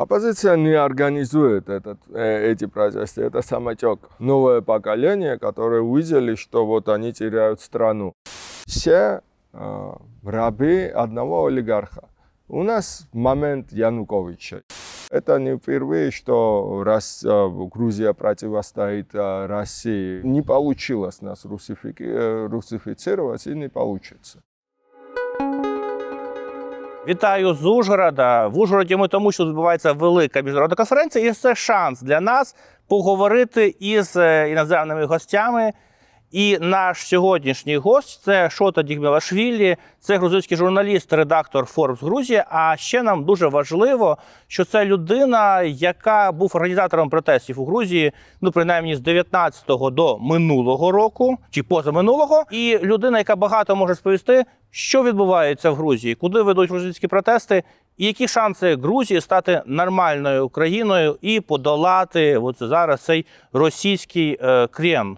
Оппозиция не организует этот, э, эти протесты, это самотек. Новое поколение, которые увидели, что вот они теряют страну. Все э, рабы одного олигарха. У нас момент Януковича. Это не впервые, что Рос- э, Грузия противостоит э, России. Не получилось нас э, русифицировать и не получится. Вітаю з Ужгорода. В Ужгороді ми тому, що відбувається велика міжнародна конференція, і це шанс для нас поговорити із е, іноземними гостями. І наш сьогоднішній гость це Шота Дігмілашвілі, це грузинський журналіст, редактор Forbes Грузія. А ще нам дуже важливо, що це людина, яка був організатором протестів у Грузії, ну принаймні з 19-го до минулого року чи позаминулого, і людина, яка багато може сповісти, що відбувається в Грузії, куди ведуть грузинські протести, і які шанси Грузії стати нормальною країною і подолати оце зараз цей російський е, крен.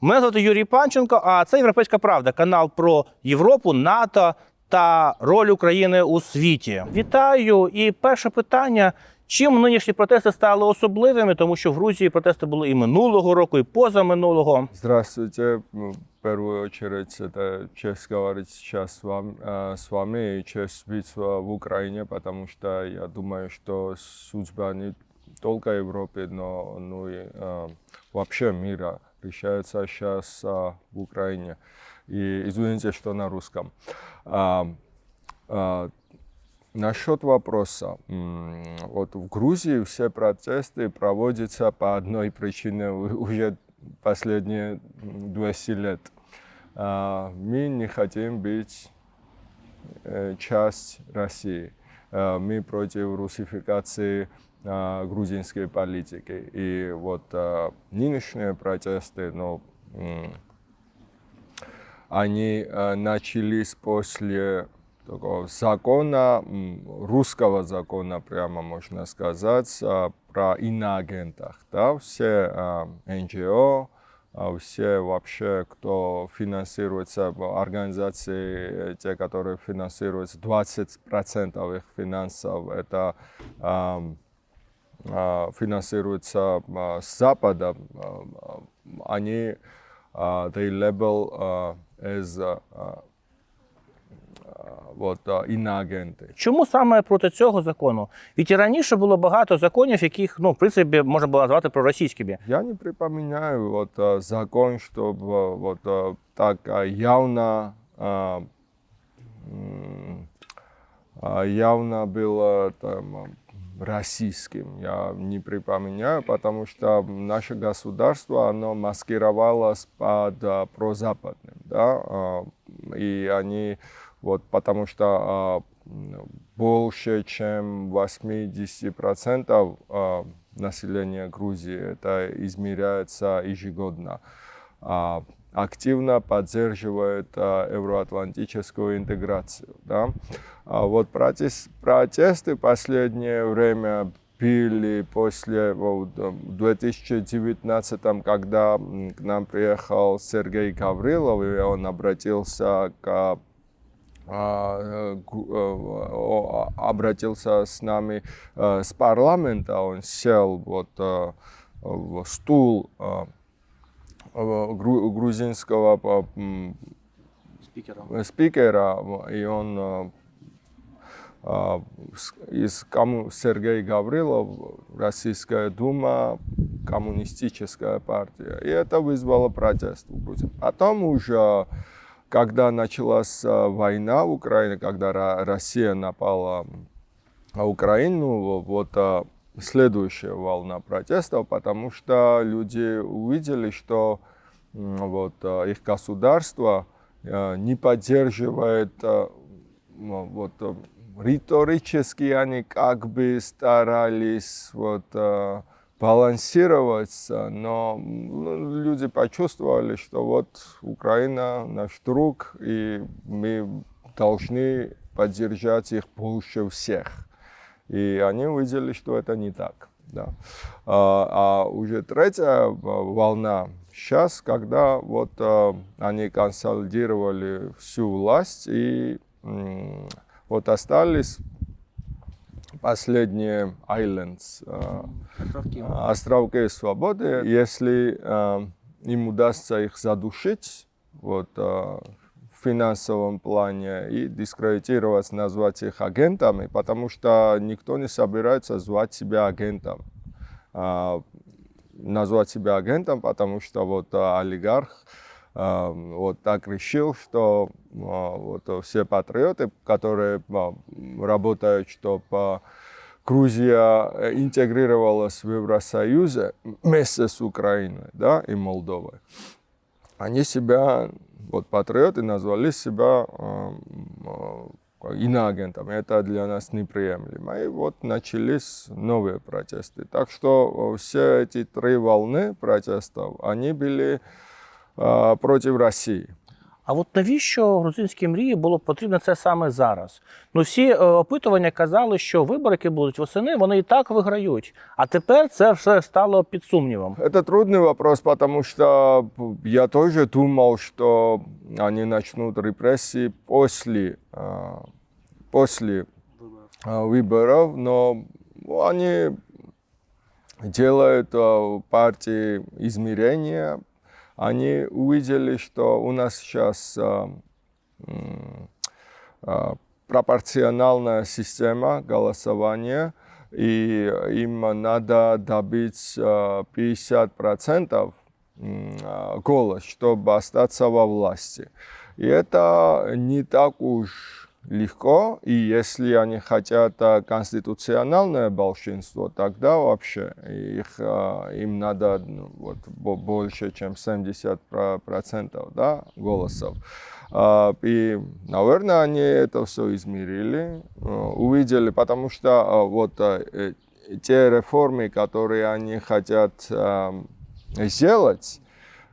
Мене звати Юрій Панченко, а це Європейська Правда, канал про Європу, НАТО та роль України у світі. Вітаю! І перше питання: чим нинішні протести стали особливими, тому що в Грузії протести були і минулого року, і позаминулого. Здравствуйте. Ну, В первую очередь, это честь говорить сейчас с вами, э, с вами и честь быть в в Украине, потому что я думаю, что судьба не только Европы, но ну и э, вообще мира решается сейчас в Украине. И извините, что на русском. А, а, Насчет вопроса. Вот в Грузии все протесты проводятся по одной причине уже последние м, 200 лет. А, Мы не хотим быть э, часть России. Э, Мы против русификации а, грузинской политики. И вот а, нынешние протесты, ну, они э, начались после такого закона, русского закона, прямо можно сказать, про иноагентах. Да? Все НГО, все вообще, кто финансируется, организации, э, те, которые финансируются, 20% их финансов, это а, финансируется а, с Запада, а, а, они а, they label а, as а, а, вот, а, иноагенты. Чому саме проти цього закону? Ведь і раніше було багато законів, яких ну в принципі можна було назвати проросійськими. Я не припоминаю вот, а, закон, чтобы вот, а, так а, явно, а, м, а, явно было там, а, российским. Я не припоминаю, потому что наше государство, оно маскировалось под а, прозападным. Да? а, И они, вот, потому что а, больше, чем 80% а, населения Грузии, это измеряется ежегодно, активно поддерживает а, евроатлантическую интеграцию. Да? А вот протес- протесты последнее время были после вот, в 2019, когда к нам приехал Сергей Гаврилов, и он обратился к а, гу- э, а- обратился с нами э, с парламента, он сел вот э, в стул грузинского э, м, Спікером. спикера, и он э, с- из кому Сергей Гаврилов, Российская Дума, коммунистическая партия. И это вызвало протест в Грузии. Потом уже, когда началась война в Украине, когда Ро- Россия напала на Украину, вот следующая волна протестов, потому что люди увидели, что вот, а, их государство а, не поддерживает ну, вот, риторически они как бы старались вот, балансировать, а, но ну, люди почувствовали, что вот Украина наш друг, и мы должны поддержать их больше всех. И они увидели, что это не так. Да. А, а уже третья а, волна сейчас, когда вот а, они консолидировали всю власть и м, вот остались последние islands, э, островки свободы, если э, им удастся их задушить, вот, финансовом плане и дискредитировать, назвать их агентами, потому что никто не собирается звать себя агентом. А, назвать себя агентом, потому что вот а, олигарх а, вот так решил, что а, вот все патриоты, которые а, работают, чтобы Грузия интегрировалась в Евросоюз вместе с Украиной да, и Молдовой, они себя, вот патриоты назвали себя а, а, иноагентами. Это для нас неприемлемо. И вот начались новые протесты. Так что все эти три волны протестов, они были а, против России. А от навіщо грузинській мрії було потрібно це саме зараз? Ну всі е, опитування казали, що вибори, які будуть восени, вони і так виграють. А тепер це все стало під сумнівом. Это трудный вопрос, потому что я тоже думал, что они начнут репрессии после, а, после а, выборов, но они делают а, партии измерения, Они увидели, что у нас сейчас а, а, пропорциональная система голосования, и им надо добить а, 50% м, а, голос, чтобы остаться во власти. И это не так уж легко, и если они хотят а, конституциональное большинство, тогда вообще их, а, им надо ну, вот, бо- больше, чем 70% про- процентов, да, голосов. А, И, наверное, они это все измерили, э, увидели, потому что вот э, те реформы, которые они хотят сделать,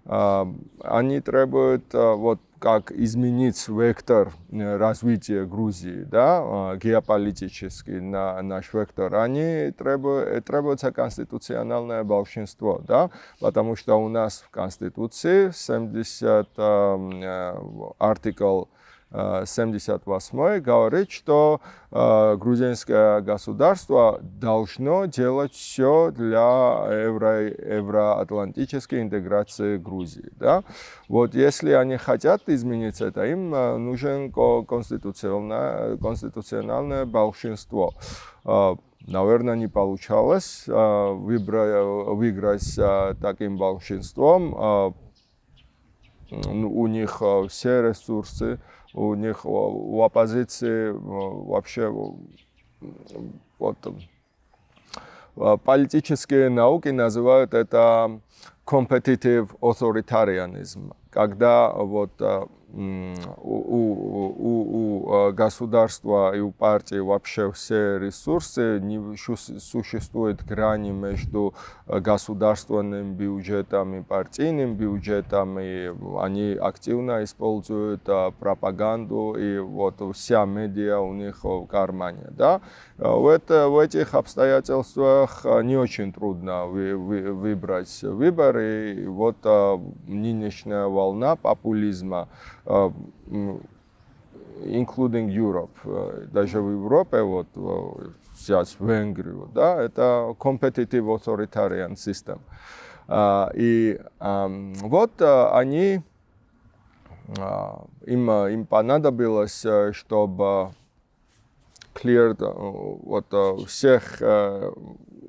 они требуют вот как изменить вектор э, развития Грузии, да, а, геополитический на наш вектор, они требуют, э, требуется конституциональное большинство, да, потому что у нас в Конституции 70 ам, э, артикл э, 78 говорит, что э, грузинское государство должно делать все для евро, евроатлантической интеграции Грузии. Да? Вот если они хотят изменить это, им э, нужен ко- конституционное, конституциональное большинство. Э, Наверное, не получалось выиграть таким большинством. Э, у них э, все ресурсы, у них э, у оппозиции э, вообще э, вот э, политические науки называют это competitive authoritarianism, когда вот э, у, у- у- э, государства и у партии вообще все ресурсы, не существует грани между э, государственным бюджетом и партийным бюджетом, и они активно используют э, пропаганду, и вот вся медиа у них в кармане. Да? В, это, в этих обстоятельствах не очень трудно вы- вы- выбрать выборы. И вот нынешняя волна популизма, including Europe, э, даже в Европе, вот э, взять Венгрию, да, это competitive authoritarian system. А, И ам, вот э, они, а, им, э, им понадобилось, э, чтобы clear э, вот э, всех э,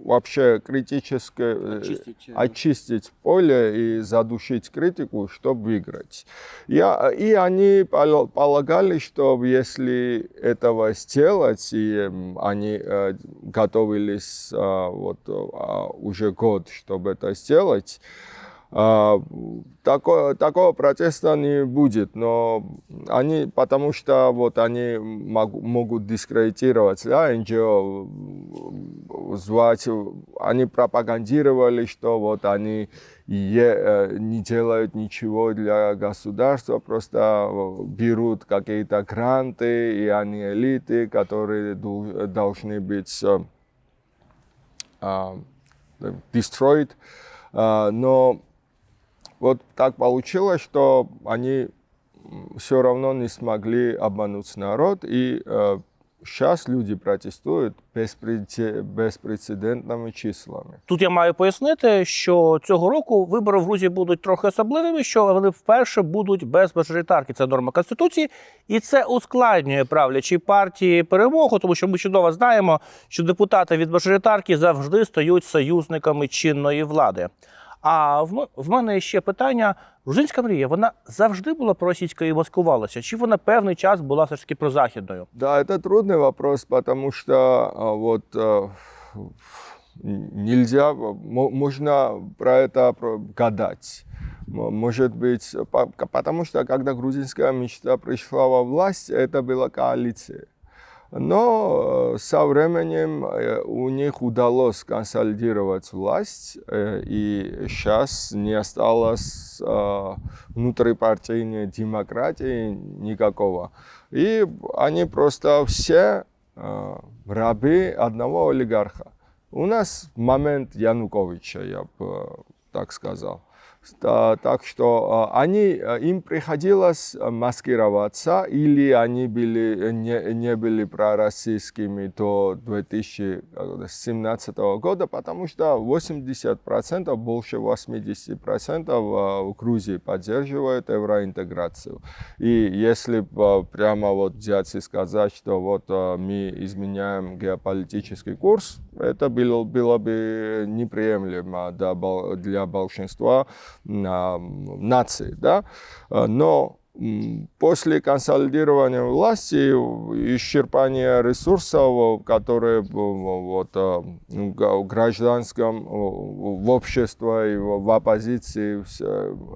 вообще критически э, Очистить, очистить поле и задушить критику, чтобы выиграть. Я, и они пол- полагали, что если этого сделать, и они готовились вот, уже год, чтобы это сделать, такого, такого протеста не будет, но они, потому что вот они могу- могут дискредитировать да, НГО, звать, они пропагандировали, что вот они е- э, не делают ничего для государства, просто берут какие-то гранты, и они элиты, которые должны быть э, а, destroyed. А, Но вот так получилось, что они все равно не смогли обмануть народ и э, сейчас люди протестуют беспреце- беспрецедентными числами. Тут я маю пояснити, що цього року вибори в Грузії будуть трохи особливими, що вони вперше будуть без мажоритарки. Це норма конституції, і це ускладнює правлячій партії перемогу, тому що ми чудово знаємо, що депутати від мажоритарки завжди стають союзниками чинної влади. А в, м- в мене ще питання: грузинська мрія вона завжди була проросійською і маскувалася, чи вона певний час була все ж таки прозахідною? Да, это трудный вопрос, потому что а, вот а, нельзя, мо- можно про это про- гадать. М- Может быть, по- потому что когда грузинская мечта пришла во власть, это была коалиция. Но э, со временем э, у них удалось консолидировать власть, э, и сейчас не осталось внутрипартийной демократии никакого. И они просто все рабы одного олигарха. У нас момент Януковича, я бы так сказал. Та- Так что э, они, э, им приходилось э, маскироваться, или они были, не, не были пророссийскими до 2017 года, потому что 80%, больше 80% э, в Грузии поддерживают евроинтеграцию. И если э, прямо вот взять и сказать, что вот э, мы изменяем геополитический курс, это было, было бы неприемлемо для, для большинства а, наций. Да? Э, Но после консолидирования власти, исчерпания ресурсов, которые вот, э, в гражданском в обществе и в оппозиции,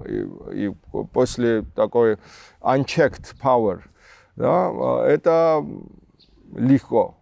и, и после такой unchecked power, да, э, это легко.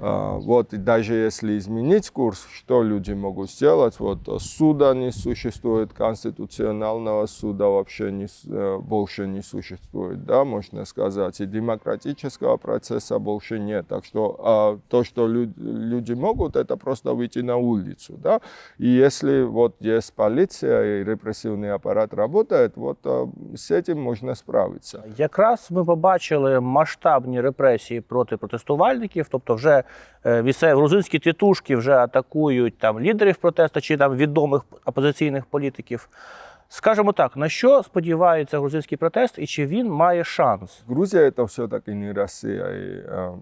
А, Вот, и даже если изменить курс, что люди могут сделать? Вот э, суда не существует, конституционального суда вообще не, с- э, больше не существует, да, можно сказать, и демократического процесса больше нет. Так что а, то, что лю- люди могут, это просто выйти на улицу, да, и если вот есть полиция и репрессивный аппарат работает, вот э, с этим можно справиться. Якраз ми побачили масштабні репресії проти протестувальників, тобто вже е, місцеві грузинські тітушки вже атакують там лідерів протесту чи там відомих опозиційних політиків. Скажімо так, на що сподівається грузинський протест і чи він має шанс? Грузия это все-таки не Россия. И, э,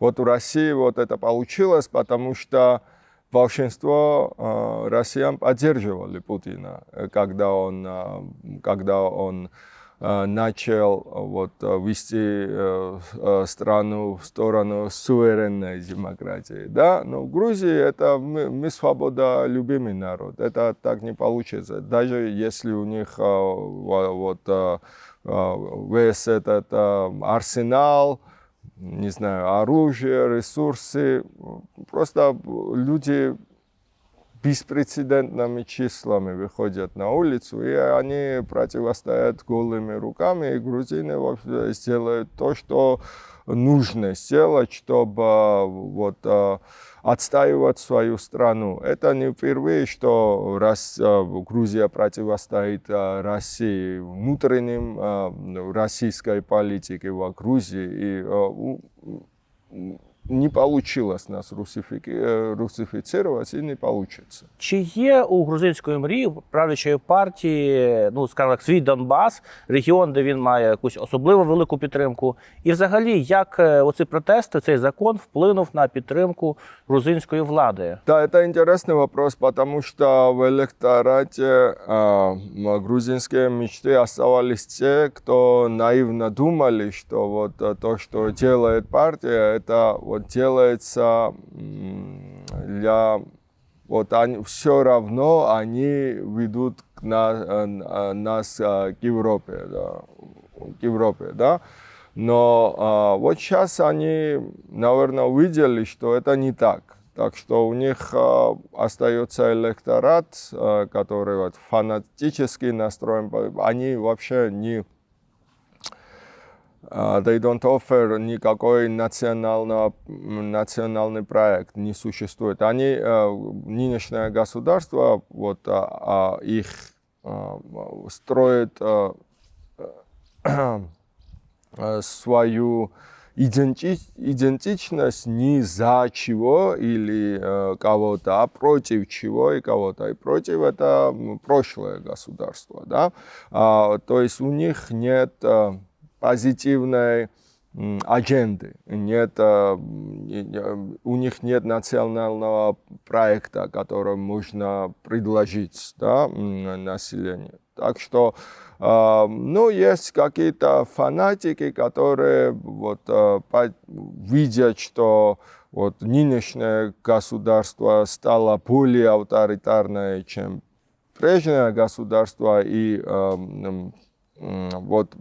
вот у России вот это получилось, потому что большинство э, россиян поддерживали Путина, э, когда он, э, когда он э, начал э, вот, э, вести э, э, страну в сторону суверенной демократии. Да? Но в Грузии это мы, мы свободолюбимый народ. Это так не получится. Даже если у них э, во- вот, э, э, весь этот э, арсенал, не знаю, оружие, ресурсы, просто люди беспрецедентными числами выходят на улицу, и они противостоят голыми руками, и грузины вообще сделают то, что нужно сделать, чтобы вот, э, отстаивать свою страну. Это не впервые, что Рос- э, Грузия противостоит э, России, внутренним российской политике в Грузии. И не получилось нас русифики- э, русифицировать и не получится. Чи є у грузинської мрії правлячої партії, ну скажімо так, свій Донбас, регіон, де він має якусь особливо велику підтримку? І взагалі, як е, оці протести, цей закон вплинув на підтримку грузинської влади? Да, это интересный вопрос, потому что в электорате а, м, грузинские мечты оставались те, кто наивно думали, что вот а, то, что делает партия, это вот делается для вот они все равно они ведут к на- э, э, нас э, к Европе, да, к Европе, да. Но а, вот сейчас они, наверное, увидели, что это не так. Так что у них а, остается электорат, а, который вот фанатически настроен. Они вообще не they don't offer никакой национального, национальный проект не существует. Они, э, нынешнее государство, вот, а, а, их а, строит а, э, свою иденти- идентичность не за чего или э, кого-то, а против чего и кого-то. И против это прошлое государство, да. А, то есть у них нет э, позитивной м, адженды, нет, э, у них нет национального проекта, который можно предложить да, населению. Так что, э, ну, есть какие-то фанатики, которые вот, э, видят, что вот нынешнее государство стало более авторитарное, чем прежнее государство, и вот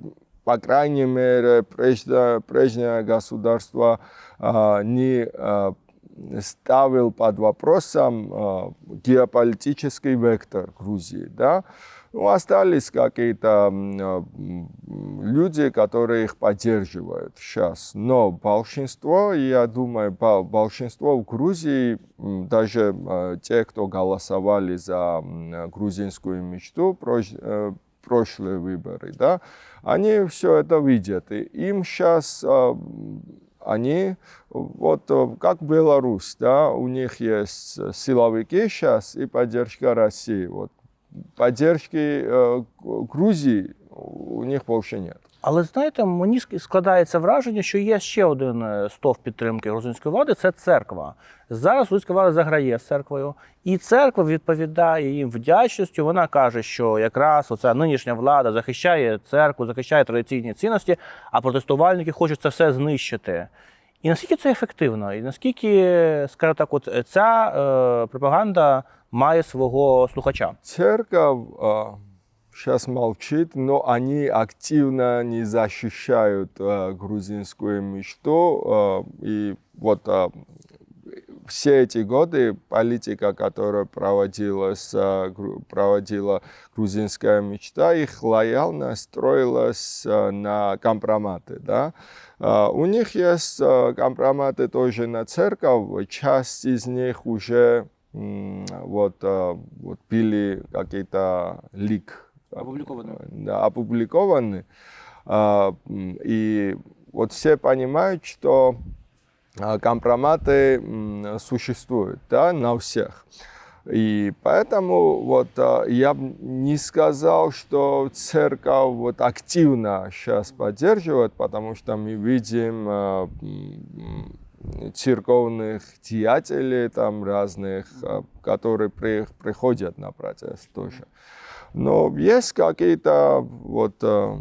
по крайней мере, прежде, прежнее государство а, не а, ставил под вопросом а, геополитический вектор Грузии. Да? Ну, остались какие-то а, люди, которые их поддерживают сейчас. Но большинство, я думаю, бо- большинство в Грузии, даже а, те, кто голосовали за грузинскую мечту, э, прошлые выборы, да, они все это видят. И им сейчас они, вот э, как Беларусь, да, у них есть силовики сейчас и поддержка России. Вот поддержки э, Грузии у них больше нет. Але знаєте, мені складається враження, що є ще один е, стовп підтримки грузинської влади це церква. Зараз грузинська влада заграє з церквою, і церква відповідає їм вдячністю. Вона каже, що якраз оця нинішня влада захищає церкву, захищає традиційні цінності, а протестувальники хочуть це все знищити. І наскільки це ефективно, і наскільки, скажімо так, от ця е, пропаганда має свого слухача? Церковь сейчас молчит, но они активно не защищают э, грузинскую мечту. э, и вот э, все эти годы политика, которая проводилась, э, проводила грузинская мечта, их лояльность строилась э, на компроматы. Да? Э, У них есть компроматы тоже на церковь, часть из них уже вот, вот пили какие-то лик. Опубликованы. Да, опубликованы. А, И вот все понимают, что а, компроматы существуют да, на всех. И поэтому вот а, я б не сказал, что церковь вот активно сейчас поддерживает, потому что мы видим церковных деятелей там разных, которые при- приходят на протест тоже. Но есть какие-то вот а,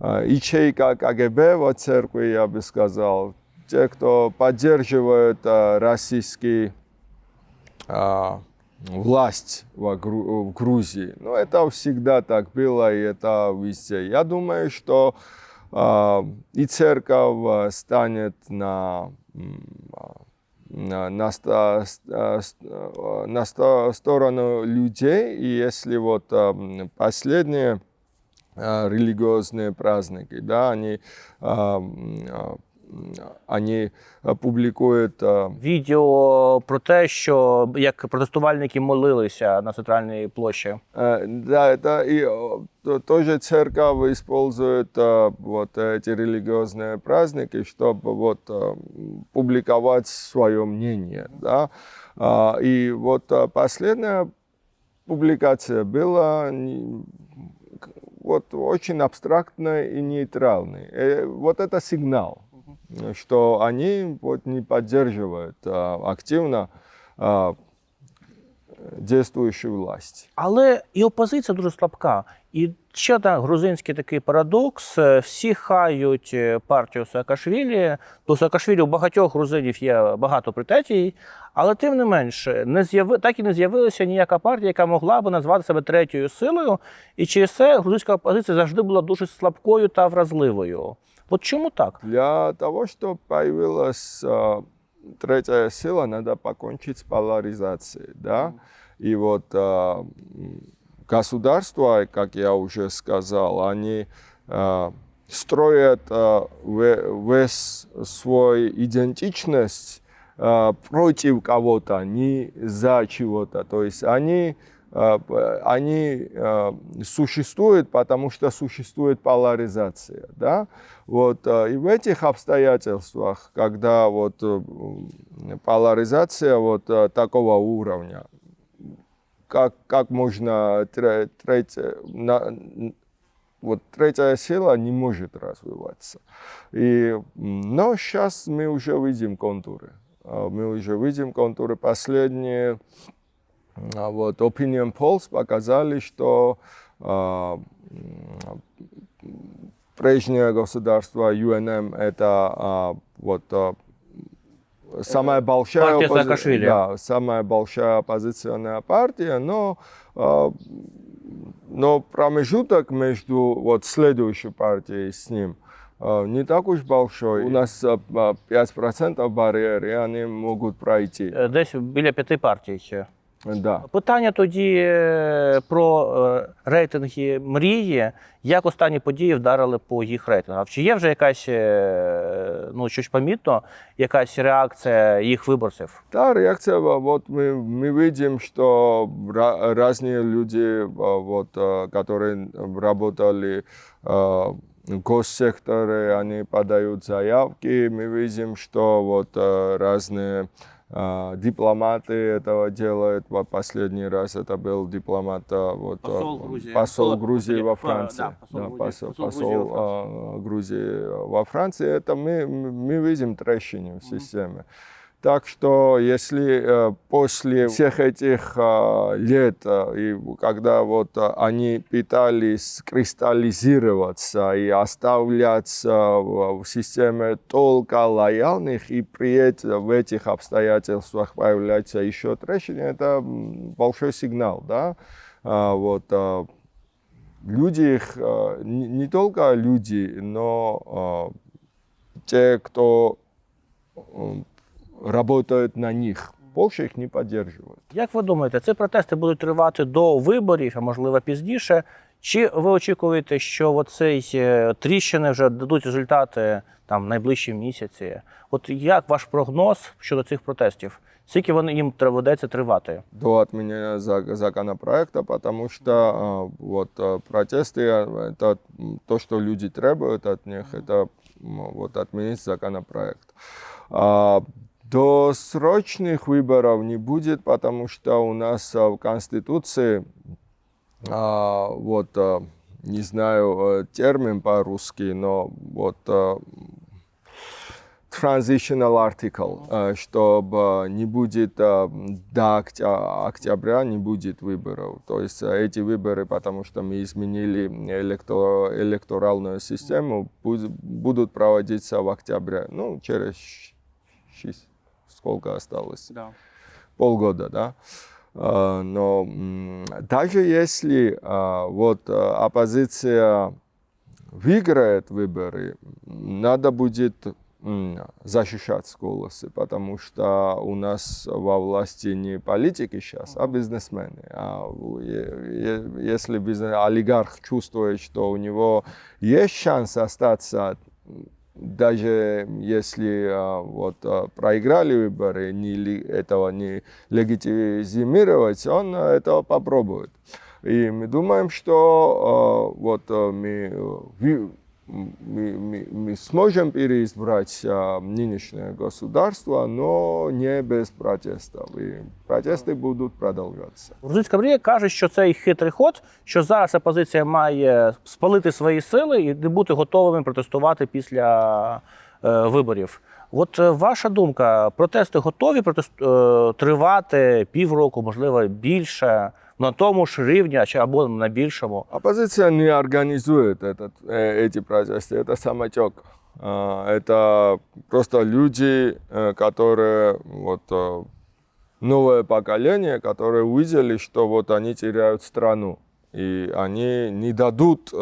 а, ячейка КГБ в церкви, я бы сказал, те, кто поддерживает а, российский власть в, Гру- в Грузии. Ну, это всегда так было, и это везде. Я думаю, что и церковь станет на, на, на, сторону людей, и если вот а, м, последние а, религиозные праздники, да, они, а, м, а, м, они а, публикуют а, Відео про те, що як протестувальники молилися на центральній площі. Э, Да, это и э, то- тоже церковь использует э, вот эти религиозные праздники, чтобы вот э, м, публиковать свое мнение, да. А, И вот э, последняя публикация была не- к- вот очень абстрактной и нейтральной. Э, Вот это сигнал, Что они вот не поддерживают а, активно а, действующую власть. Але і опозиція дуже слабка. І ще один грузинський такий парадокс: е, всі хають е, партію Саакашвілі. До Саакашвілі у багатьох грузинів є багато претензій, але тим не менше, не з'яви... так і не з'явилася ніяка партія, яка могла би назвати себе третьою силою. І через це грузинська опозиція завжди була дуже слабкою та вразливою. От чому так? Для того, чтобы появилась а, третья сила, надо покончить с поляризацией, да. И вот м, государства, как я уже сказал, они а, строят ве- весь свою идентичность а, против кого-то, не за чего-то. То есть они э, они э, существуют, потому что существует поляризация, да. Вот э, и в этих обстоятельствах, когда вот э, поляризация вот э, такого уровня, как как можно тре- третье на- вот третья сила не может развиваться. И, но сейчас мы уже видим контуры. Мы уже видим контуры. Последние вот, opinion polls показали, что а, прежнее государство UNM это а, вот а, самая большая партия оппози- Саакашвили. да, самая большая оппозиционная партия, но а, но промежуток между вот следующей партией с ним а, не так уж большой. У нас а, а, 5% барьер, и они могут пройти. Е, Десь біля п'яти партій ще. Да. Питання тоді е, про е, рейтинги мрії. Як останні події вдарили по їх рейтингам? Чи є вже якась е, ну щось помітно, якась реакція їх виборців? Да, реакция, а, вот мы, мы видим, что ра- разные люди, а, вот, а, которые работали а, в госсекторе, они подают заявки, мы видим, что вот а, разные а, дипломаты этого делают. Последний раз это был дипломат, а, вот, а, Посол Грузии. посол Грузии во а, Франции. да, посол Да, Грузии. посол, Посол посол, во Франции. а, Грузии во Франции. Это мы, мы видим трещины в системе. Так что если э, после всех этих э, лет, э, и когда вот они пытались кристаллизироваться и оставляться в, системе только лояльных, и при этом в этих обстоятельствах появляется еще трещины, это большой сигнал, да, А, вот, люди не, только люди, но те, кто м, работают на них, больше их не поддерживают. Як ви думаєте, ці протести будуть тривати до виборів, а можливо пізніше? Чи ви очікуєте, що оцей е, тріщини вже дадуть результати там в найближчі місяці? От як ваш прогноз щодо цих протестів? Скільки вони їм доведеться тривати? до отменения за- законопроекта, потому что а, вот а, протесты а, это м, то, что люди требуют от них, это м, вот отменить законопроект. Досрочных выборов не будет, потому что у нас а, в Конституции а, вот а, не знаю э, термин по-русски, но вот а, transitional article, э, чтобы не будет э, до октя- октября не будет выборов. То есть э, эти выборы, потому что мы изменили электро- электоральную систему, буд- будут проводиться в октябре. Ну, через шесть- сколько осталось? полгода, да. А, Но даже если а, вот а, оппозиция выиграет выборы, надо будет защищать голосы, потому что у нас во власти не политики сейчас, а бизнесмены. А если бизнес, олигарх чувствует, что у него есть шанс остаться даже если а, вот, а, проиграли выборы, не, этого не легитимизировать, он а, этого попробует. И мы думаем, что вот мы, мы, мы- мы сможем переизбрать а, нынешнее государство, но не без протестов. И протесты будут продолжаться. Грузинська мрія каже, що цей хитрий ход, що зараз опозиція має спалити свої сили і не бути готовими протестувати після е, виборів. От е, ваша думка, протести готові протест, е, тривати півроку, можливо, більше на тому ж рівні, а чи або на більшому. Оппозиция не организует этот, э, эти протесты, это самотек. А, Это просто люди, э, которые вот э, новое поколение, которые увидели, что вот они теряют страну. И они не дадут э,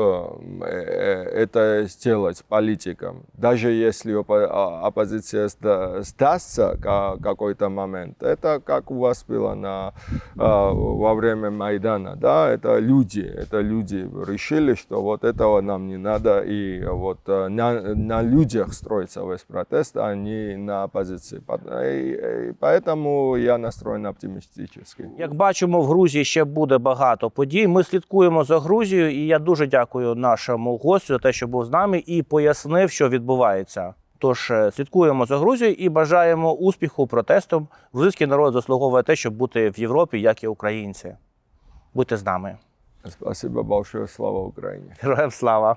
э, это сделать политикам. Даже если опо- а- оппозиция сда- сдастся ка- какой-то момент, это как у вас было на, э, во время Майдана, да, это люди, это люди решили, что вот этого нам не надо, и вот э, на, на людях строится весь протест, а не на оппозиции. Пот- И, и поэтому я настроен оптимистически. Як бачимо, в Грузії ще буде багато подій. Ми слідкуємо за Грузією, і я дуже дякую нашому гостю за те, що був з нами і пояснив, що відбувається. Тож е, слідкуємо за Грузією і бажаємо успіху протестам. Грузинський народ заслуговує те, щоб бути в Європі, як і українці. Будьте з нами. Спасибо большое, слава Україні. Героям слава!